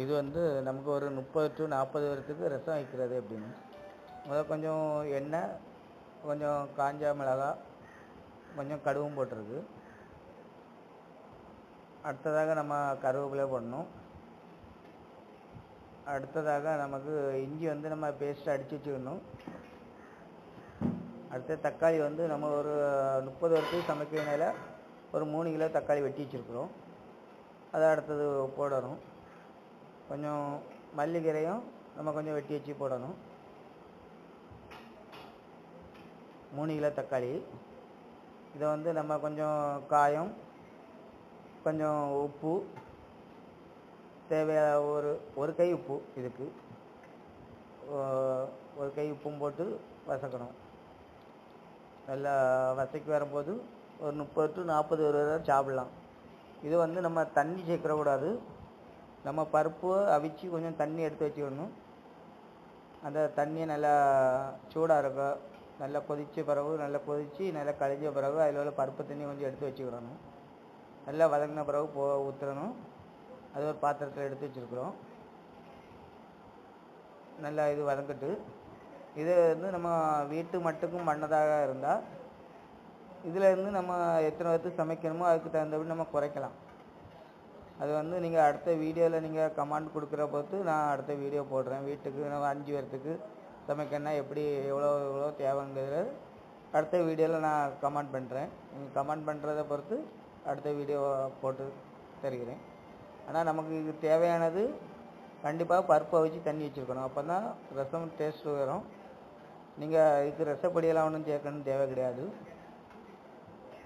இது வந்து நமக்கு ஒரு முப்பது டு நாற்பது பேர்த்துக்கு ரசம் வைக்கிறது அப்படின்னு. முத கொஞ்சம் எண்ணெய் கொஞ்சம் காஞ்ச மிளகா கொஞ்சம் கடுவும் போட்டிருக்கு. அடுத்ததாக நம்ம கருவேப்பிலை போடணும். அடுத்ததாக நமக்கு இஞ்சி வந்து நம்ம பேஸ்ட் அடித்து வச்சுக்கணும். அடுத்து தக்காளி வந்து நம்ம ஒரு முப்பது வருஷத்துக்கு சமைக்கிறதுனால ஒரு மூணு கிலோ தக்காளி வெட்டி வச்சுருக்குறோம். அதை அடுத்தது போடணும். கொஞ்சம் மல்லிக்கீரையும் நம்ம கொஞ்சம் வெட்டி வச்சு போடணும். மூணு கிலோ தக்காளி. இதை வந்து நம்ம கொஞ்சம் காயம் கொஞ்சம் உப்பு தேவையான ஒரு ஒரு கை உப்பு இதுக்கு. ஒரு கை உப்பும் போட்டு வசக்கணும் நல்லா வசக்கி வரும்போது ஒரு முப்பது டு நாற்பது வரை சாப்பிடலாம். இது வந்து நம்ம தண்ணி சேர்க்கக்கூடாது நம்ம பருப்பு அவிச்சு கொஞ்சம் தண்ணி எடுத்து வச்சுக்கணும். அந்த தண்ணியை நல்லா சூடாக இருக்கும் நல்லா கொதித்த பிறகு நல்லா கொதித்து நல்லா கழிஞ்ச பிறகு அதில் உள்ள பருப்பு தண்ணி கொஞ்சம் எடுத்து வச்சுக்கிடணும். நல்லா வதங்கின பிறகு போ ஊற்றணும் அது ஒரு பாத்திரத்தில் எடுத்து வச்சுருக்குறோம். நல்லா இது வதங்கட்டு. இது வந்து நம்ம வீட்டு மட்டுக்கும் பண்ணதாக இருந்தால் இதில் இருந்து நம்ம எத்தனை பேர்த்துக்கு சமைக்கணுமோ அதுக்கு தகுந்தபடி நம்ம குறைக்கலாம். அது வந்து நீங்கள் அடுத்த வீடியோவில் நீங்கள் கமெண்ட் கொடுக்குற பொறுத்து நான் அடுத்த வீடியோ போடுறேன். வீட்டுக்கு நம்ம அஞ்சு பேர்த்துக்கு சமைக்கணும்னா எப்படி எவ்வளோ எவ்வளோ தேவைங்கிறது அடுத்த வீடியோவில் நான் கமெண்ட் பண்ணுறேன் நீங்கள் கமெண்ட் பண்ணுறத பொறுத்து அடுத்த வீடியோ போட்டு தருகிறேன். ஆனால் நமக்கு இது தேவையானது கண்டிப்பாக பருப்பை வச்சு தண்ணி வச்சுருக்கணும். அப்போ தான் ரசம் டேஸ்ட் வரும். நீங்கள் இதுக்கு ரசப்பொடியெல்லாம் ஒன்றும் சேர்க்கணும்னு தேவை கிடையாது.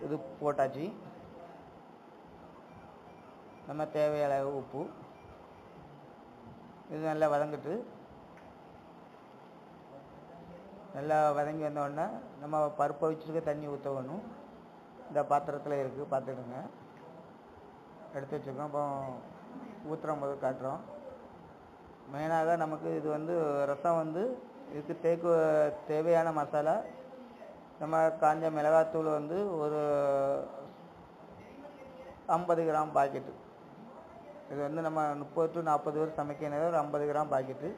இது போட்டாச்சு. நம்ம தேவையான உப்பு. இது நல்லா வதங்கிட்டு நல்லா வதங்கி வந்தோடனே நம்ம பருப்பை வச்சுருக்க தண்ணி ஊற்றணும் இந்த பாத்திரத்தில் இருக்குது பார்த்துடுங்க எடுத்து வச்சுருக்கோம். அப்போ ஊற்றுற போது காட்டுறோம். மெயினாக நமக்கு இது வந்து ரசம் வந்து இதுக்கு தேக்கு தேவையான மசாலா நம்ம காஞ்ச மிளகாத்தூள் வந்து ஒரு ஐம்பது கிராம் பாக்கெட்டு. இது வந்து நம்ம முப்பது டு நாற்பது பேர் சமைக்கிறது ஒரு ஐம்பது கிராம் பாக்கெட்டு.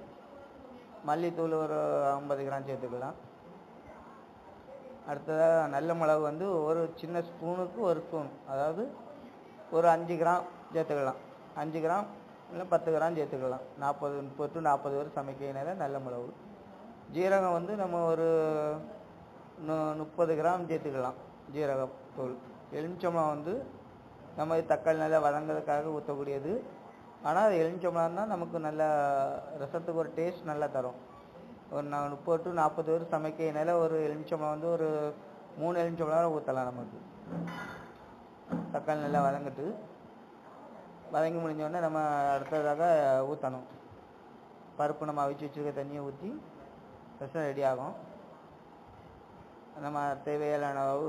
மல்லித்தூள் ஒரு ஐம்பது கிராம் சேர்த்துக்கலாம். அடுத்ததாக நல்ல மிளகு வந்து ஒரு சின்ன ஸ்பூனுக்கு ஒரு ஸ்பூன். அதாவது ஒரு அஞ்சு கிராம் சேர்த்துக்கலாம். அஞ்சு கிராம் இல்லை பத்து கிராம் சேர்த்துக்கலாம். நாற்பது முப்பது டு நாற்பது பேர் சமைக்கிறதுனால நல்ல மிளகு. ஜீரகம் வந்து நம்ம ஒரு முப்பது கிராம் சேர்த்துக்கலாம் ஜீரகத்தூள் எலுமிச்சம்பழம் வந்து நம்ம இது தக்காளி நல்லா வதங்கிறதுக்காக ஊற்றக்கூடியது ஆனால் அது எலுமிச்சம்பழம் தான் நமக்கு நல்லா ரசத்துக்கு ஒரு டேஸ்ட் நல்லா தரும். ஒரு நான் முப்பது டு நாற்பது பேர் சமைக்கிறதுனால ஒரு எலுமிச்சம்பழம் வந்து ஒரு மூணு எலுமிச்சம்பழம் ஊற்றலாம் நமக்கு. தக்காளி நல்லா வதங்கிட்டு வதங்கி முடிஞ்ச உடனே நம்ம அடுத்ததாக ஊற்றணும் பருப்பு நம்ம அவிச்சு வச்சுருக்க தண்ணியை ஊற்றி ரசம் ரெடி ஆகும். நம்ம தேவையான அளவு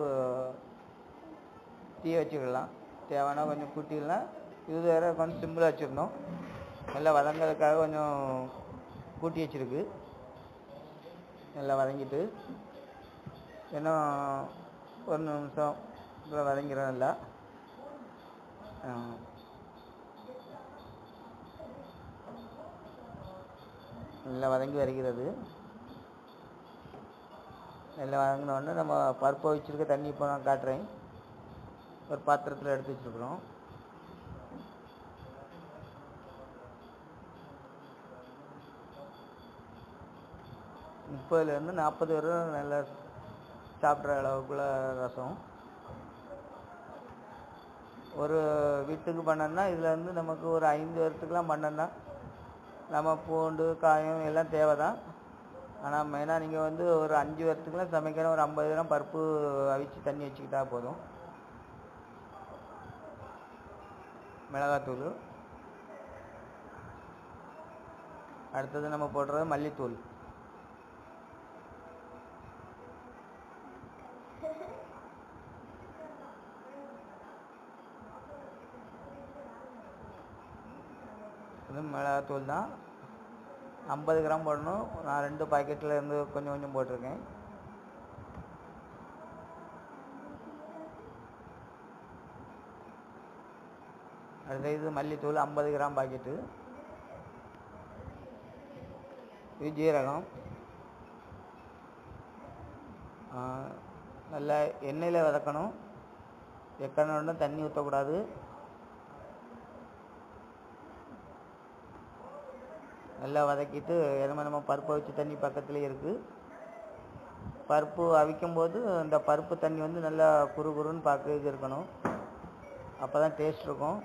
தீ வச்சுக்கலாம். தேவைன்னா கொஞ்சம் கூட்டிடலாம். இது வேற கொஞ்சம் சிம்பிளாக வச்சுருந்தோம். நல்லா வதங்கிறதுக்காக கொஞ்சம் கூட்டி வச்சிருக்கு. நல்லா வதங்கிட்டு. இன்னும் ஒரு நிமிஷம் இப்போ வதங்கிறோம் நல்லா. நல்லா வதங்கி வருகிறது. நல்லா வாங்கினோடனே நம்ம பருப்பை வச்சுருக்க தண்ணி இப்போ நான் காட்டுறேன். ஒரு பாத்திரத்தில் எடுத்து வச்சுருக்குறோம். முப்பதுலேருந்து நாற்பது வரை நல்லா சாப்பிட்ற அளவுக்குள்ள ரசம். ஒரு வீட்டுக்கு பண்ணோம்னா இதுலேருந்து நமக்கு ஒரு ஐந்து வருஷத்துக்குலாம் பண்ணோம்னா நம்ம பூண்டு காயம் எல்லாம் தேவை தான் ஆனால் மெயினாக நீங்கள் வந்து ஒரு அஞ்சு வருஷத்துக்குலாம் சமைக்கிற ஒரு ஐம்பது கிராம் பருப்பு அவிச்சு தண்ணி வச்சுக்கிட்டா போதும். மிளகாத்தூள். அடுத்தது நம்ம போடுறது மல்லித்தூள். இது மிளகாத்தூள் தான். ஐம்பது கிராம் போடணும். நான் ரெண்டு பாக்கெட்டில் இருந்து கொஞ்சம் கொஞ்சம் போட்டிருக்கேன். அடுத்த இது மல்லித்தூள் ஐம்பது கிராம் பாக்கெட்டு இது ஜீரகம். நல்லா எண்ணெயில் வதக்கணும். எக்கணும் தண்ணி ஊற்றக்கூடாது நல்லா வதக்கிட்டு நம்ம நம்ம பருப்பை வச்சு தண்ணி பக்கத்துலேயே இருக்குது பருப்பு அவிக்கும் போது இந்த பருப்பு தண்ணி வந்து நல்லா குறு குறுன்னு பார்க்க இருக்கணும் அப்போ தான் டேஸ்ட் இருக்கும்.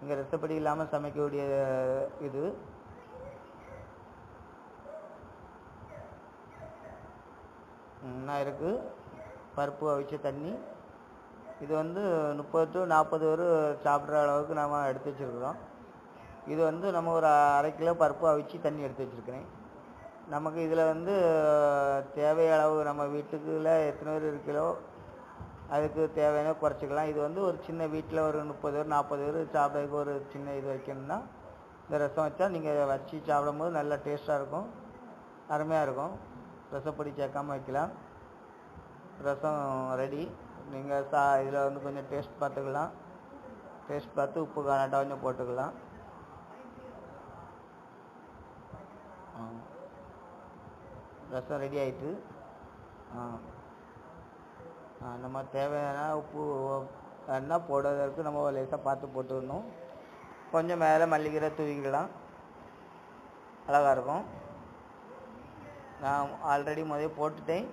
இங்கே ரசப்படி இல்லாமல் சமைக்கக்கூடிய இது. என்ன இருக்குது பருப்பு அவிச்ச தண்ணி. இது வந்து முப்பது டு நாற்பது வரை சாப்பிட்ற அளவுக்கு நாம் எடுத்து வச்சுருக்குறோம். இது வந்து நம்ம ஒரு அரை கிலோ பருப்பு அவிச்சு தண்ணி எடுத்து வச்சுருக்கிறேன். நமக்கு இதில் வந்து தேவையளவு நம்ம வீட்டுக்குள்ள எத்தனை பேர் இருக்கிறோ அதுக்கு தேவையான குறைச்சிக்கலாம். இது வந்து ஒரு சின்ன வீட்டில் ஒரு முப்பது பேர் நாற்பது பேர் சாப்பிட்றதுக்கு ஒரு சின்ன இது வைக்கணும்னா இந்த ரசம் வச்சா நீங்கள் வச்சு சாப்பிடும்போது நல்லா டேஸ்ட்டாக இருக்கும் அருமையாக இருக்கும். ரசப்பொடி சேர்க்காம வைக்கலாம். ரசம் ரெடி நீங்கள் சா இதில் வந்து கொஞ்சம் டேஸ்ட் பார்த்துக்கலாம். டேஸ்ட் பார்த்து உப்பு காணாட்டா கொஞ்சம் போட்டுக்கலாம். ரசம் ரெடி ஆயிட்டு ஆ. ஆ, நம்ம தேவையான உப்பு என்ன போடுறதுக்கு நம்ம லேசாக பார்த்து போட்டுடணும். கொஞ்சம் மேலே மல்லிக்கீரை தூவிக்கலாம். அழகாக இருக்கும். நான் ஆல்ரெடி முதல்ல போட்டுட்டேன்.